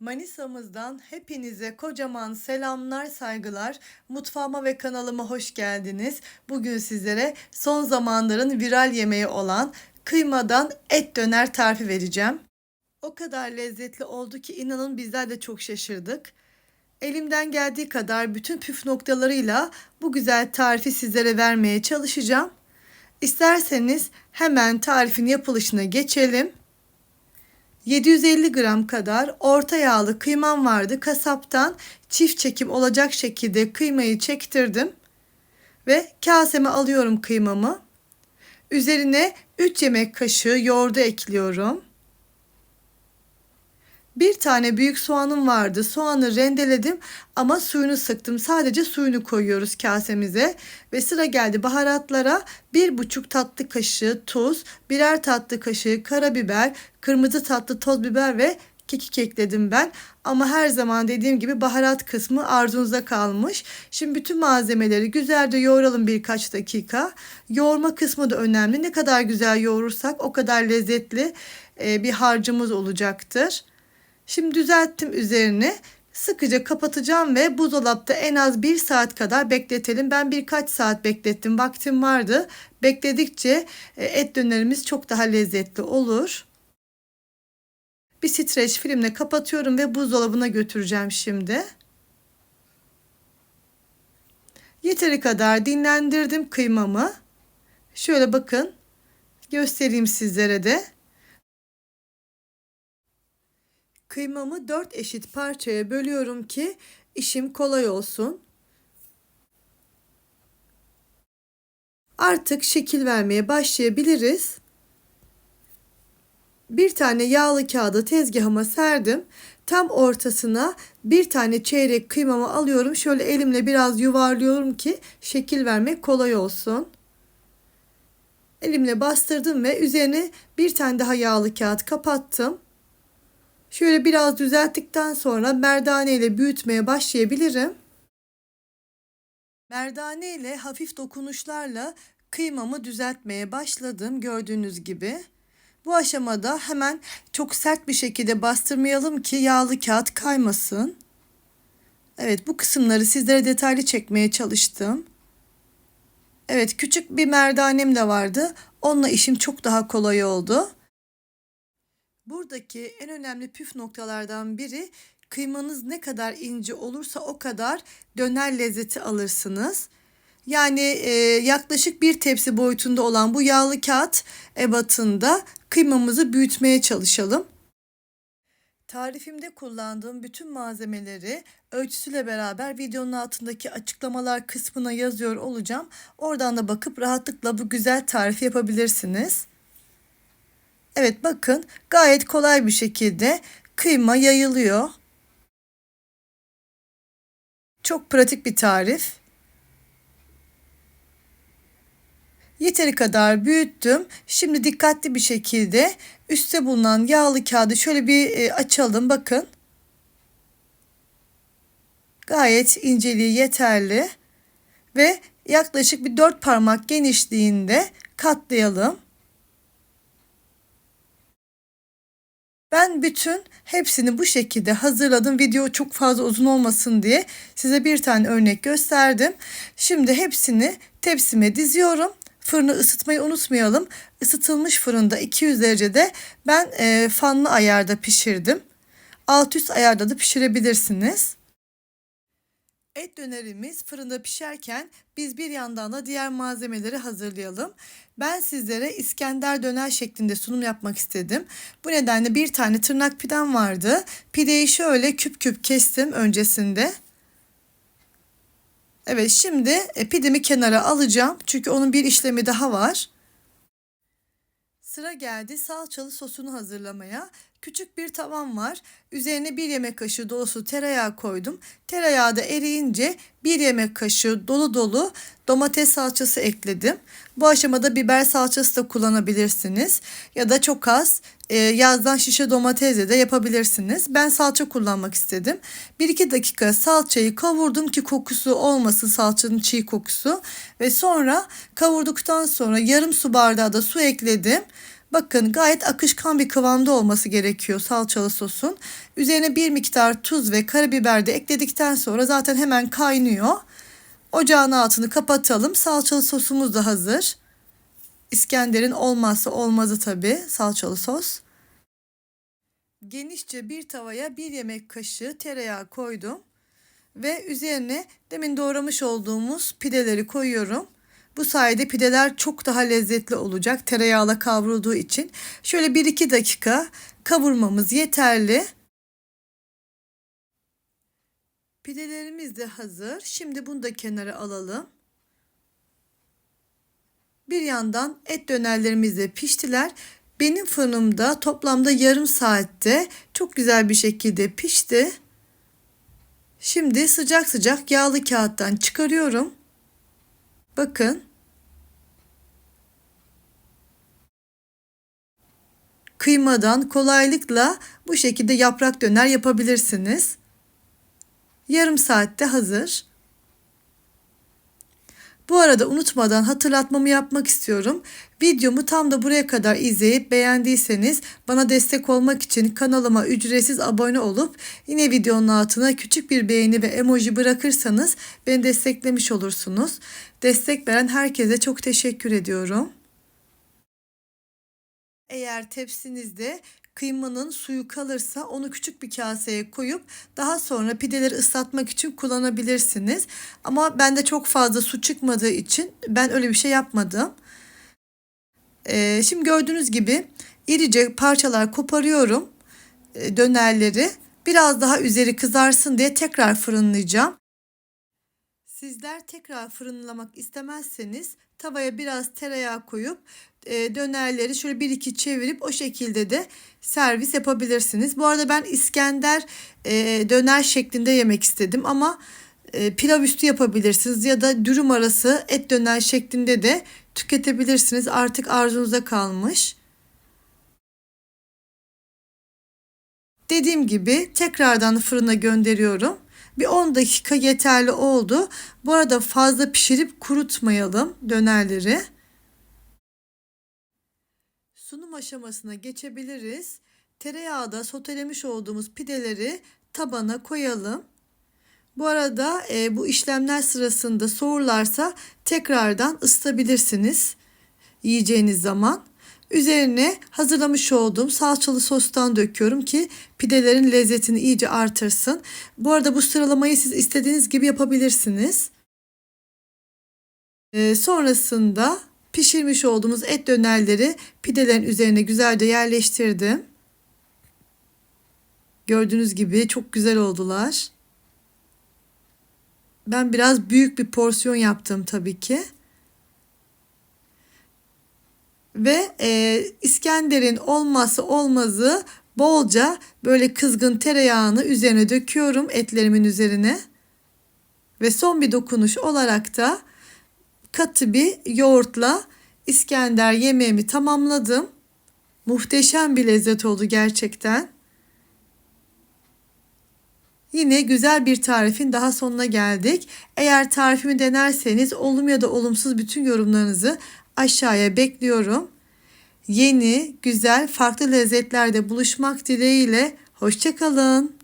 Manisa'mızdan hepinize kocaman selamlar, saygılar. Mutfağıma ve kanalıma hoş geldiniz. Bugün sizlere son zamanların viral yemeği olan kıymadan et döner tarifi vereceğim. O kadar lezzetli oldu ki inanın bizler de çok şaşırdık. Elimden geldiği kadar bütün püf noktalarıyla bu güzel tarifi sizlere vermeye çalışacağım. İsterseniz hemen tarifin yapılışına geçelim. 750 gram kadar orta yağlı kıymam vardı. Kasaptan çift çekim olacak şekilde kıymayı çektirdim. Ve kaseme alıyorum kıymamı. Üzerine 3 yemek kaşığı yoğurdu ekliyorum. Bir tane büyük soğanım vardı. Soğanı rendeledim ama suyunu sıktım. Sadece suyunu koyuyoruz kasemize. Ve sıra geldi baharatlara. Bir buçuk tatlı kaşığı tuz, birer tatlı kaşığı karabiber, kırmızı tatlı toz biber ve kekik ekledim ben. Ama her zaman dediğim gibi baharat kısmı arzunuza kalmış. Şimdi bütün malzemeleri güzelce yoğuralım birkaç dakika. Yoğurma kısmı da önemli. Ne kadar güzel yoğurursak o kadar lezzetli bir harcımız olacaktır. Şimdi düzelttim üzerini. Sıkıca kapatacağım ve buzdolapta en az bir saat kadar bekletelim. Ben birkaç saat beklettim. Vaktim vardı. Bekledikçe e, et dönerimiz çok daha lezzetli olur. Bir streç filmle kapatıyorum ve buzdolabına götüreceğim şimdi. Yeteri kadar dinlendirdim kıymamı. Şöyle bakın. Göstereyim sizlere de. Kıymamı 4 eşit parçaya bölüyorum ki işim kolay olsun. Artık şekil vermeye başlayabiliriz. Bir tane yağlı kağıdı tezgahıma serdim. Tam ortasına bir tane çeyrek kıymamı alıyorum. Şöyle elimle biraz yuvarlıyorum ki şekil vermek kolay olsun. Elimle bastırdım ve üzerine bir tane daha yağlı kağıt kapattım. Şöyle biraz düzelttikten sonra merdane ile büyütmeye başlayabilirim. Merdane ile hafif dokunuşlarla kıymamı düzeltmeye başladım gördüğünüz gibi. Bu aşamada hemen çok sert bir şekilde bastırmayalım ki yağlı kağıt kaymasın. Evet bu kısımları sizlere detaylı çekmeye çalıştım. Evet küçük bir merdanem de vardı. Onunla işim çok daha kolay oldu. Buradaki en önemli püf noktalardan biri kıymanız ne kadar ince olursa o kadar döner lezzeti alırsınız. Yani e, yaklaşık bir tepsi boyutunda olan bu yağlı kağıt ebatında kıymamızı büyütmeye çalışalım. Tarifimde kullandığım bütün malzemeleri ölçüsüyle beraber videonun altındaki açıklamalar kısmına yazıyor olacağım. Oradan da bakıp rahatlıkla bu güzel tarifi yapabilirsiniz. Evet bakın gayet kolay bir şekilde kıyma yayılıyor. Çok pratik bir tarif. Yeteri kadar büyüttüm. Şimdi dikkatli bir şekilde üstte bulunan yağlı kağıdı şöyle bir e, açalım. Bakın. Gayet inceliği yeterli. Ve yaklaşık bir dört parmak genişliğinde katlayalım. Ben bütün hepsini bu şekilde hazırladım. Video çok fazla uzun olmasın diye size bir tane örnek gösterdim. Şimdi hepsini tepsime diziyorum. Fırını ısıtmayı unutmayalım. Isıtılmış fırında 200 derecede ben e, fanlı ayarda pişirdim. Alt üst ayarda da pişirebilirsiniz. Et dönerimiz fırında pişerken biz bir yandan da diğer malzemeleri hazırlayalım. Ben sizlere İskender döner şeklinde sunum yapmak istedim. Bu nedenle bir tane tırnak pidem vardı. Pideyi şöyle küp küp kestim öncesinde. Evet şimdi e, pidemi kenara alacağım. Çünkü onun bir işlemi daha var. Sıra geldi salçalı sosunu hazırlamaya. Küçük bir tavam var. Üzerine bir yemek kaşığı dolusu tereyağı koydum. Tereyağı da eriyince bir yemek kaşığı dolu dolu domates salçası ekledim. Bu aşamada biber salçası da kullanabilirsiniz. Ya da çok az e, yazdan şişe domatesle de yapabilirsiniz. Ben salça kullanmak istedim. 1-2 dakika salçayı kavurdum ki kokusu olmasın salçanın çiğ kokusu. Ve sonra kavurduktan sonra yarım su bardağı da su ekledim. Bakın gayet akışkan bir kıvamda olması gerekiyor salçalı sosun. Üzerine bir miktar tuz ve karabiber de ekledikten sonra zaten hemen kaynıyor. Ocağın altını kapatalım. Salçalı sosumuz da hazır. İskender'in olmazsa olmazı tabii salçalı sos. Genişçe bir tavaya bir yemek kaşığı tereyağı koydum. Ve üzerine demin doğramış olduğumuz pideleri koyuyorum. Bu sayede pideler çok daha lezzetli olacak tereyağla kavrulduğu için. Şöyle 1-2 dakika kavurmamız yeterli. Pidelerimiz de hazır. Şimdi bunu da kenara alalım. Bir yandan et dönerlerimiz de piştiler. Benim fırınımda toplamda yarım saatte çok güzel bir şekilde pişti. Şimdi sıcak sıcak yağlı kağıttan çıkarıyorum. Bakın. Kıymadan kolaylıkla bu şekilde yaprak döner yapabilirsiniz. Yarım saatte hazır. Bu arada unutmadan hatırlatmamı yapmak istiyorum. Videomu tam da buraya kadar izleyip beğendiyseniz bana destek olmak için kanalıma ücretsiz abone olup yine videonun altına küçük bir beğeni ve emoji bırakırsanız beni desteklemiş olursunuz. Destek veren herkese çok teşekkür ediyorum. Eğer tepsinizde kıymanın suyu kalırsa onu küçük bir kaseye koyup daha sonra pideleri ıslatmak için kullanabilirsiniz. Ama bende çok fazla su çıkmadığı için ben öyle bir şey yapmadım. Ee, şimdi gördüğünüz gibi irice parçalar koparıyorum e, dönerleri. Biraz daha üzeri kızarsın diye tekrar fırınlayacağım. Sizler tekrar fırınlamak istemezseniz tavaya biraz tereyağı koyup e, dönerleri şöyle bir iki çevirip o şekilde de servis yapabilirsiniz. Bu arada ben İskender e, döner şeklinde yemek istedim ama e, pilav üstü yapabilirsiniz ya da dürüm arası et döner şeklinde de tüketebilirsiniz. Artık arzunuza kalmış. Dediğim gibi tekrardan fırına gönderiyorum. Bir 10 dakika yeterli oldu. Bu arada fazla pişirip kurutmayalım dönerleri. Sunum aşamasına geçebiliriz. Tereyağda sotelemiş olduğumuz pideleri tabana koyalım. Bu arada e, bu işlemler sırasında soğurlarsa tekrardan ısıtabilirsiniz yiyeceğiniz zaman. Üzerine hazırlamış olduğum salçalı sostan döküyorum ki pidelerin lezzetini iyice artırsın. Bu arada bu sıralamayı siz istediğiniz gibi yapabilirsiniz. Ee, sonrasında pişirmiş olduğumuz et dönerleri pidelerin üzerine güzelce yerleştirdim. Gördüğünüz gibi çok güzel oldular. Ben biraz büyük bir porsiyon yaptım tabii ki. Ve e, İskender'in olmazsa olmazı bolca böyle kızgın tereyağını üzerine döküyorum etlerimin üzerine. Ve son bir dokunuş olarak da katı bir yoğurtla İskender yemeğimi tamamladım. Muhteşem bir lezzet oldu gerçekten. Yine güzel bir tarifin daha sonuna geldik. Eğer tarifimi denerseniz olumlu ya da olumsuz bütün yorumlarınızı aşağıya bekliyorum. Yeni, güzel, farklı lezzetlerde buluşmak dileğiyle hoşçakalın.